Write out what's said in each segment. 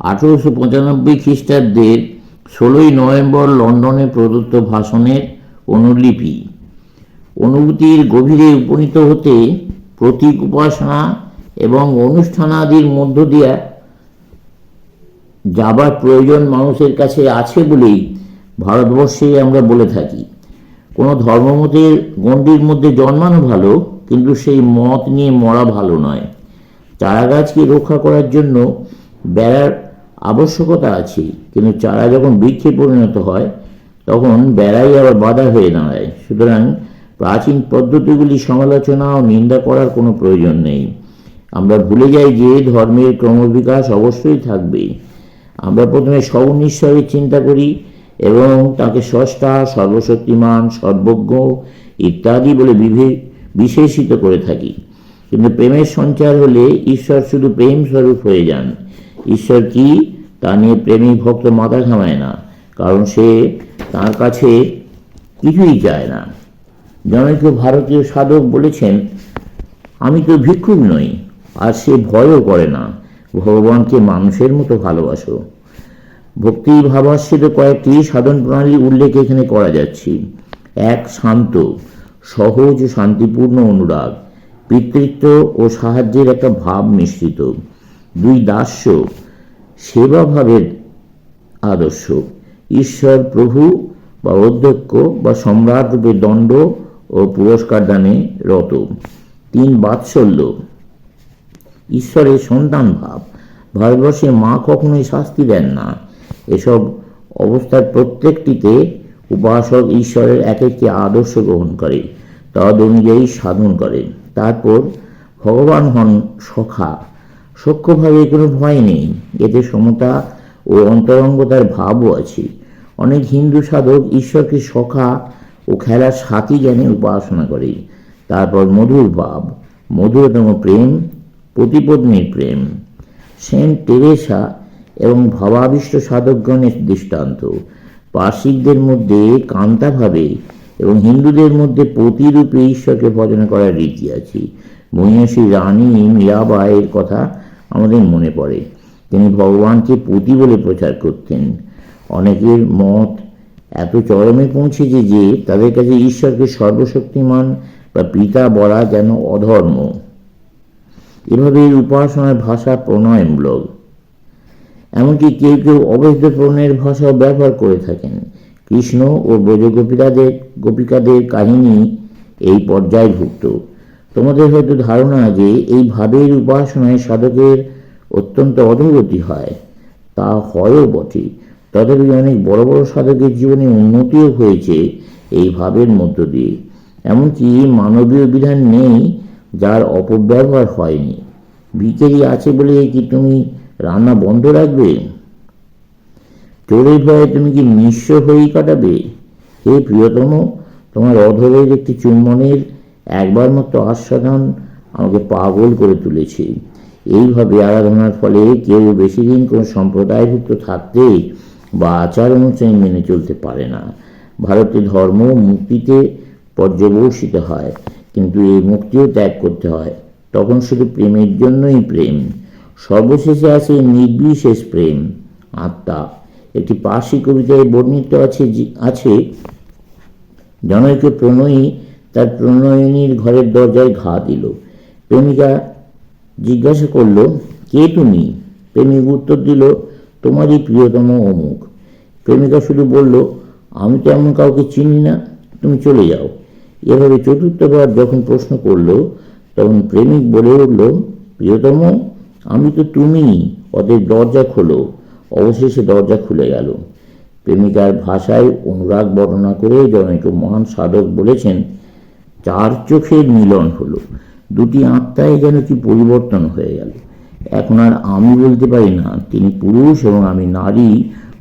আঠেরোশো পঁচানব্বই খ্রিস্টাব্দের ষোলোই নভেম্বর লন্ডনে প্রদত্ত ভাষণের অনুলিপি। অনুভূতির গভীরে উপনীত হতে প্রতীক উপাসনা এবং অনুষ্ঠানাদির মধ্য দিয়া যাবার প্রয়োজন মানুষের কাছে আছে বলেই ভারতবর্ষে আমরা বলে থাকি। কোনো ধর্মমতের গণ্ডির মধ্যে জন্মানো ভালো, কিন্তু সেই মত নিয়ে মরা ভালো নয়। চারা গাছকে রক্ষা করার জন্য বেড়ার আবশ্যকতা আছে, কিন্তু চারা যখন বৃক্ষে পরিণত হয়, তখন বেড়াই আবার বাধা হয়ে দাঁড়ায়। সুতরাং প্রাচীন পদ্ধতিগুলি সমালোচনা ও নিন্দা করার কোনো প্রয়োজন নেই। আমরা ভুলে যাই যে ধর্মের ক্রমবিকাশ অবশ্যই থাকবে। আমরা প্রথমে সগুণীশ্বরের চিন্তা করি এবং তাকে স্রষ্টা, সর্বশক্তিমান, সর্বজ্ঞ ইত্যাদি বলে বিশেষিত করে থাকি। কিন্তু প্রেমের সঞ্চার হলে ঈশ্বর শুধু প্রেম স্বরূপ হয়ে যান। ঈশ্বর কি? তা নিয়ে প্রেমিক ভক্ত মাথা ঘামায় না, কারণ সে তার কাছে কিছুই চায় না। জনৈক ভারতীয় সাধক বলেছেন, আমি তো ভিক্ষুক নই, আর সে ভয়ও করে না। ভগবানকে মানুষের মতো ভালোবাসো। ভক্তি ভাবাশ্রিত কয়েকটি সাধন প্রণালীর উল্লেখ এখানে করা যাচ্ছে। এক, শান্ত, সহজ ও শান্তিপূর্ণ অনুরাগ, পিতৃত্ব ও সাহায্যের একটা ভাব মিশ্রিত। দুই, দাস্য সেবা ভাবের আদর্শ। ঈশ্বর, প্রভু বা অধ্যক্ষ বা সম্রাট রূপে দণ্ড ও পুরস্কার দানে রত। তিন বাৎসল্য। ঈশ্বরের সন্তান ভাব ভারতবর্ষে মা কখনোই শাস্তি দেন না। এসব অবস্থার প্রত্যেকটিতে উপাসক ঈশ্বরের এক একটি আদর্শ গ্রহণ করে, তদ অনুযায়ী সাধন করে। তারপর ভগবান হন সখা। সক্ষভাবে কোনো ভয় নেই। এতে সমতা ও অন্তরঙ্গতার ভাবও আছে। অনেক হিন্দু সাধক ঈশ্বরকে সখা ও খেলার সাথী জ্ঞানে উপাসনা করে। তারপর মধুর ভাব, মধুরতম প্রেম, প্রতিপত্নীর প্রেম। সেন্ট টেরেসা এবং ভাবাবিষ্ট সাধকগণের দৃষ্টান্ত। পার্শ্বিকদের মধ্যে কান্তাভাবে এবং হিন্দুদের মধ্যে প্রতিরূপে ঈশ্বরকে ভজনা করার রীতি আছে। মহিষী রানী মীরাবাইয়ের কথা আমাদের মনে পড়ে। তিনি ভগবানকে পতি বলে প্রচার করতেন। অনেকের মত এত চরমে পৌঁছেছে যে তাদের কাছে ঈশ্বরকে সর্বশক্তিমান বা পিতা বলা যেন অধর্ম। এভাবে এই উপাসনার ভাষা প্রণয়মূলক এমনকি কেউ কেউ অবৈধ প্রণয়ের ভাষাও ব্যবহার করে থাকেন। কৃষ্ণ ও ব্রজগোপিকাদের গোপিকাদের কাহিনী এই পর্যায়ভুক্ত। তোমাদের হয়তো ধারণা যে এই ভাবের উপাসনায় সাধকের অত্যন্ত অধোগতি হয়। তা হয়ও বটে। তথাপি অনেক বড় বড় সাধকের জীবনে উন্নতিও হয়েছে এই ভাবের মধ্য দিয়ে। এমনকি মানবীয় বিধান নেই যার অপব্যবহার হয়নি। ভিখারি আছে বলে কি তুমি রান্না বন্ধ রাখবে? চোরের ভয়ে তুমি কি নিঃস্ব হয়েই কাটাবে? হে প্রিয়তম, তোমার অধরের একটি চুম্বনের একবার মতো আস্বাদন আমাকে পাগল করে তুলেছে। এইভাবে আরাধনার ফলে কেউ বেশি দিন কোনো সম্প্রদায়ভুক্ত থাকতে বা আচার অনুযায়ী মেনে চলতে পারে না। ভারতের ধর্ম মুক্তিতে পর্যবসিত হয়, কিন্তু এই মুক্তিও ত্যাগ করতে হয়। তখন শুধু প্রেমের জন্যই প্রেম, সর্বশেষে আছে নির্বিশেষ প্রেম, আত্মা। একটি পার্শ্বিক কবিতায় বর্ণিত আছে আছে জনৈক প্রণয়ী তার প্রণয়িনীর ঘরের দরজায় ঘা দিল। প্রেমিকা জিজ্ঞাসা করল, কে তুমি? প্রেমিক উত্তর দিল, তোমারই প্রিয়তম অমুক। প্রেমিকা শুধু বলল, আমি তো এমন কাউকে চিনি না, তুমি চলে যাও। এভাবে চতুর্থবার যখন প্রশ্ন করল, তখন প্রেমিক বলে উঠল, প্রিয়তম, আমি তো তুমি, ওদের দরজা খোলো। অবশেষে দরজা খুলে গেল। প্রেমিকার ভাষায় অনুরাগ বর্ণনা করে জনৈক মহান সাধক বলেছেন চার চোখের মিলন হলো, দুটি আত্মায় যেন কি পরিবর্তন হয়ে গেল। এখন আর আমি বলতে পারি না, তিনি পুরুষ এবং আমি নারী,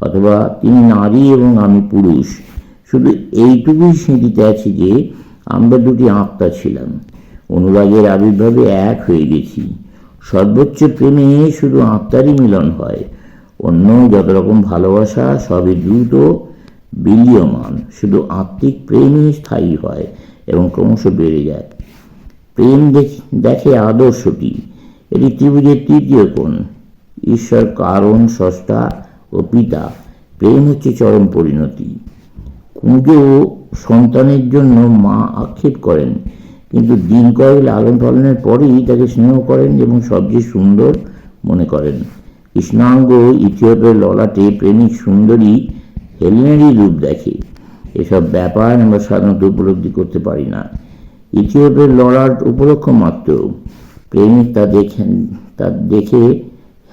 অথবা তিনি নারী এবং আমি পুরুষ। শুধু এইটুকুই স্মৃতিতে আছে যে, আমরা দুটি আত্মা ছিলাম। অনুরাগের আবির্ভাবে এক হয়ে গেছি। সর্বোচ্চ প্রেমে শুধু আত্মারই মিলন হয়। অন্য যত রকম ভালোবাসা, সবই দ্রুত বিলীয়মান। শুধু আত্মিক প্রেমই স্থায়ী হয়। এবং ক্রমশ বেড়ে যায় প্রেম দেখ- আদর্শটি। এটি ত্রিভুজের তৃতীয় কোণ। ঈশ্বর কারণ, স্রষ্টা ও পিতা। প্রেম হচ্ছে চরম পরিণতি। কুঁজো সন্তানের জন্য মা আক্ষেপ করেন, কিন্তু দিন কয়েক লালন পালনের পরেই তাকে স্নেহ করেন এবং সবচেয়ে সুন্দর মনে করেন। কৃষ্ণাঙ্গ ইথিওপের ললাটে প্রেমিক সুন্দরী হেলেনেরই রূপ দেখে। এসব ব্যাপার আমরা সাধারণত উপলব্ধি করতে পারি না। ইথিওপের লড়ার উপলক্ষ মাত্র। প্রেমিক তা দেখেন, তা দেখে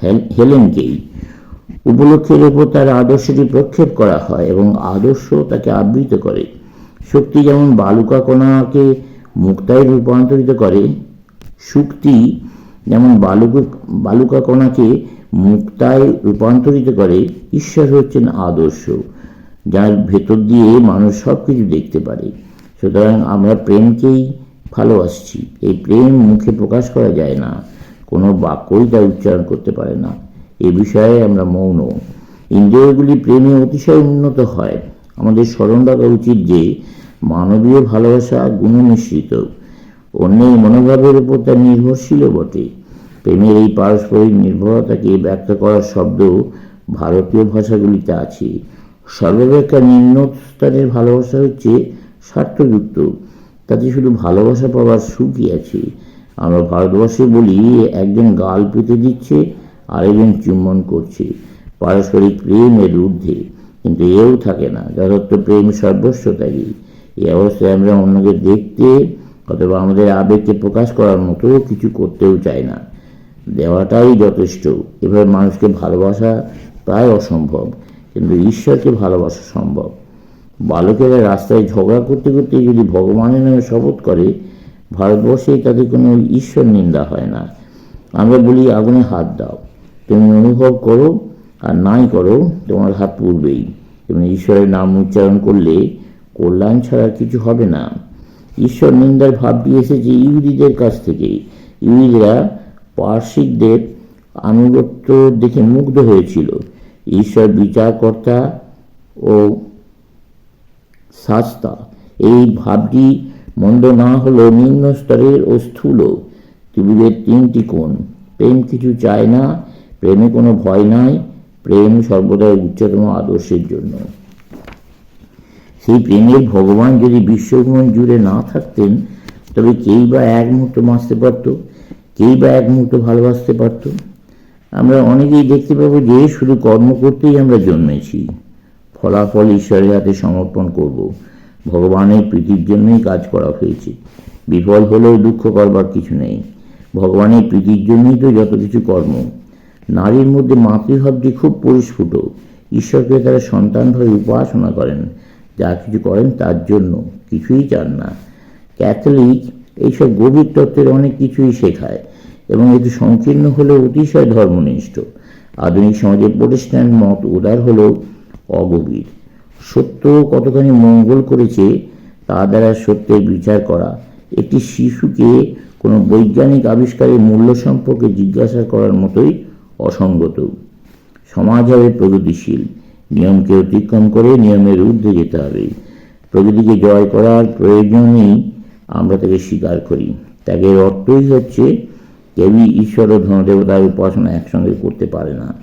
হেল- হেলেনকেই উপলক্ষের উপর তার আদর্শটি প্রক্ষেপ করা হয় এবং আদর্শ তাকে আবৃত করে। শক্তি যেমন বালুকা কণাকে মুক্তায় রূপান্তরিত করে, শক্তি যেমন বালুক, বালুকা কণাকে মুক্তায় রূপান্তরিত করে, ঈশ্বর হচ্ছেন আদর্শ। যার ভেতর দিয়ে মানুষ সব কিছু দেখতে পারে। সুতরাং আমরা প্রেমকেই ভালোবাসছি। এই প্রেম মুখে প্রকাশ করা যায় না। কোনো বাক্যই তা উচ্চারণ করতে পারে না। এ বিষয়ে আমরা মৌন। ইন্দ্রিয়গুলি প্রেমে অতিশয় উন্নত হয়। আমাদের স্মরণ রাখা উচিত যে মানবীয় ভালোবাসা গুণমিশ্রিত। অন্যের মনোভাবের উপর তা নির্ভরশীল বটে। প্রেমের এই পারস্পরিক নির্ভরতাকে ব্যক্ত করার শব্দ ভারতীয় ভাষাগুলিতে আছে। সর্বাপেক্ষা নিম্ন স্তরের ভালোবাসা হচ্ছে স্বার্থযুক্ত। তাতে শুধু ভালোবাসা পাওয়ার সুখই আছে। আমরা ভারতবর্ষে বলি, একজন গাল পেতে দিচ্ছে, আরেকজন চুম্বন করছে। পারস্পরিক প্রেমের ঊর্ধ্বে। কিন্তু এও থাকে না, যথার্থ প্রেম সর্বস্ব ত্যাগী এই অবস্থায় আমরা অন্যকে দেখতে অথবা আমাদের আবেগকে প্রকাশ করার মতো কিছু করতেও চাই না। দেওয়াটাই যথেষ্ট। এভাবে মানুষকে ভালোবাসা প্রায় অসম্ভব। কিন্তু ঈশ্বরকে ভালোবাসা সম্ভব? বালকেরা রাস্তায় ঝগড়া করতে করতে যদি ভগবানের নামে শপথ করে, ভারতবর্ষেই তাদের কোনো ঈশ্বর নিন্দা হয় না। আমরা বলি, আগুনে হাত দাও। তুমি অনুভব করো, আর নাই করো, তোমার হাত পূর্বেই তুমি ঈশ্বরের নাম উচ্চারণ করলে কল্যাণ ছাড়া কিছু হবে না। ঈশ্বর নিন্দার ভাবটি এসেছে ইহুদিদের কাছ থেকে। ইহুদিরা পার্শ্বিকদের আনুগত্য দেখে মুগ্ধ হয়েছিল। ঈশ্বর বিচারকর্তা ও শাস্তা। এই ভাবটি মন্দ না হলেও নিম্ন স্তরের ও স্থূল। ত্রিভুজের তিনটি কোণ। প্রেম কিছু চায় না, প্রেমে কোনো ভয় নাই, প্রেম সর্বদাই উচ্চতম আদর্শের জন্য। সেই প্রেমের ভগবান যদি বিশ্বভ্রমণ জুড়ে না থাকতেন, তবে কেই বা এক মুহূর্ত বাঁচতে পারতো, কেই বা এক মুহূর্ত ভালোবাসতে পারতো? আমরা অনেকেই দেখতে পাবো যে শুধু কর্ম করতেই আমরা জন্মেছি। ফলাফল ঈশ্বরের হাতে সমর্পণ করব। ভগবানের প্রীতির জন্যই কাজ করা হয়েছে। বিফল হলেও দুঃখ করবার কিছু নেই। ভগবানের প্রীতির জন্যই তো যত কিছু কর্ম। নারীর মধ্যে মাতৃভাবটি খুব পরিস্ফুট। ঈশ্বরকে তারা সন্তানভাবে উপাসনা করেন। যা কিছু করেন তার জন্য কিছুই চান না। ক্যাথলিক এইসব গভীর তত্ত্বের অনেক কিছুই শেখায়। এবং এটি সংকীর্ণ হলেও অতিশয় ধর্মনিষ্ঠ। আধুনিক সমাজে প্রতিষ্ঠান মত উদার হলেও অগভীর। সত্য কতখানি মঙ্গল করেছে, তা দ্বারা সত্যের বিচার করা। একটি শিশুকে কোনো বৈজ্ঞানিক আবিষ্কারের মূল্য সম্পর্কে জিজ্ঞাসা করার মতোই অসঙ্গত। সমাজ হবে প্রগতিশীল। নিয়মকে অতিক্রম করে নিয়মের ঊর্ধ্বে যেতে হবে। প্রকৃতিকে জয় করার প্রয়োজনেই আমরা তাকে স্বীকার করি। ত্যাগের অর্থই হচ্ছে কেউই ঈশ্বর ও ধনদেবতার উপাসনা একসঙ্গে করতে পারে না।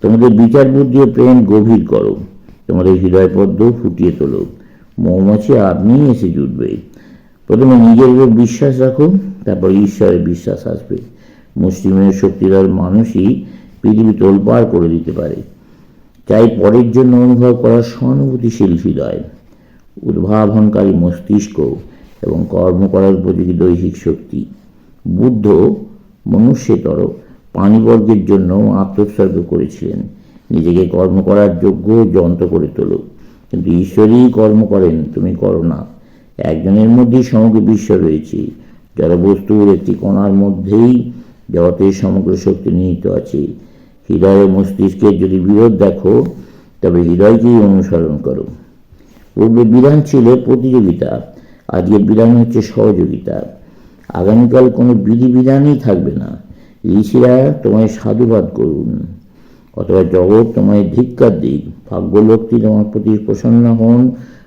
তোমাদের বিচার বুদ্ধি ও প্রেম গভীর করো। তোমাদের হৃদয় পদ্ম ফুটিয়ে তোলো। মৌমাছি আপনিই এসে জুটবে। প্রথমে নিজের উপর বিশ্বাস রাখো, তারপর ঈশ্বরের বিশ্বাস আসবে। মুসলিমের শক্তিধর মানুষই পৃথিবী তোলপাড় করে দিতে পারে। চাই পরের জন্য অনুভব করার সহানুভূতিশীল হৃদয়। উদ্ভাবনকারী মস্তিষ্ক এবং কর্ম করার উপযোগী দৈহিক শক্তি। বুদ্ধ মনুষ্যতর প্রাণীবর্গের জন্য আত্মোৎসর্গ করেছিলেন। নিজেকে কর্ম করার যোগ্য যন্ত্র করে তোলো। কিন্তু ঈশ্বরই কর্ম করেন, তুমি করো না। একজনের মধ্যেই সমগ্র বিশ্ব রয়েছে। যারা বস্তুর একটি কণার মধ্যেই জগতের সমগ্র শক্তি নিহিত আছে। হৃদয় মস্তিষ্কের যদি বিরোধ দেখো, তবে হৃদয়কেই অনুসরণ করো। পূর্বে বিধান ছিল প্রতিযোগিতা, আজকের বিধান হচ্ছে সহযোগিতা। আগামীকাল কোনো বিধিবিধানই থাকবে ঋষিরা তোমায় সাধুবাদ করুন, অথবা জগৎ তোমায় ধিক্কার দিক, ভাগ্যলক্ষ্মী তোমার প্রতি প্রসন্ন হন,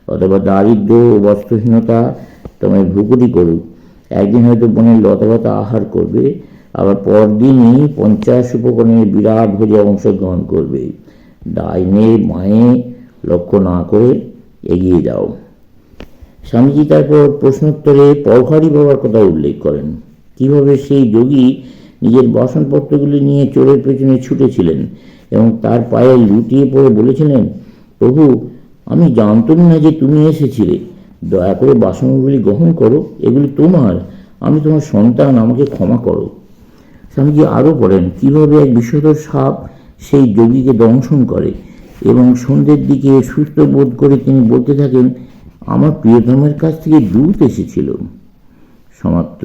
অথবা দারিদ্র ও বস্ত্রহীনতা তোমায় ভুকুটি করুক। একদিন হয়তো বনের লতাপাতা আহার করবে, আবার পরদিনই পঞ্চাশ উপকরণের বিরাট ভোজে অংশগ্রহণ করবে। ডাইনে মায়ে লক্ষ্য না করে এগিয়ে যাও। স্বামীজি তারপর প্রশ্নোত্তরে পরখারি বাবার কথা উল্লেখ করেন। কীভাবে সেই যোগী নিজের বাসনপত্রগুলি নিয়ে চোরের পেছনে ছুটেছিলেন এবং তার পায়ে লুটিয়ে পড়ে বলেছিলেন, প্রভু, আমি জানতাম না যে তুমি এসেছিলে। দয়া করে বাসনগুলি গ্রহণ করো, এগুলি তোমার। আমি তোমার সন্তান, আমাকে ক্ষমা করো। স্বামীজি আরও বলেন কীভাবে এক বিষধর সাপ সেই যোগীকে দংশন করে এবং সন্ধ্যের দিকে সুস্থ বোধ করে তিনি বলতে থাকেন, আমার প্রিয়তমের কাছ থেকে দূত এসেছিল। সমাপ্ত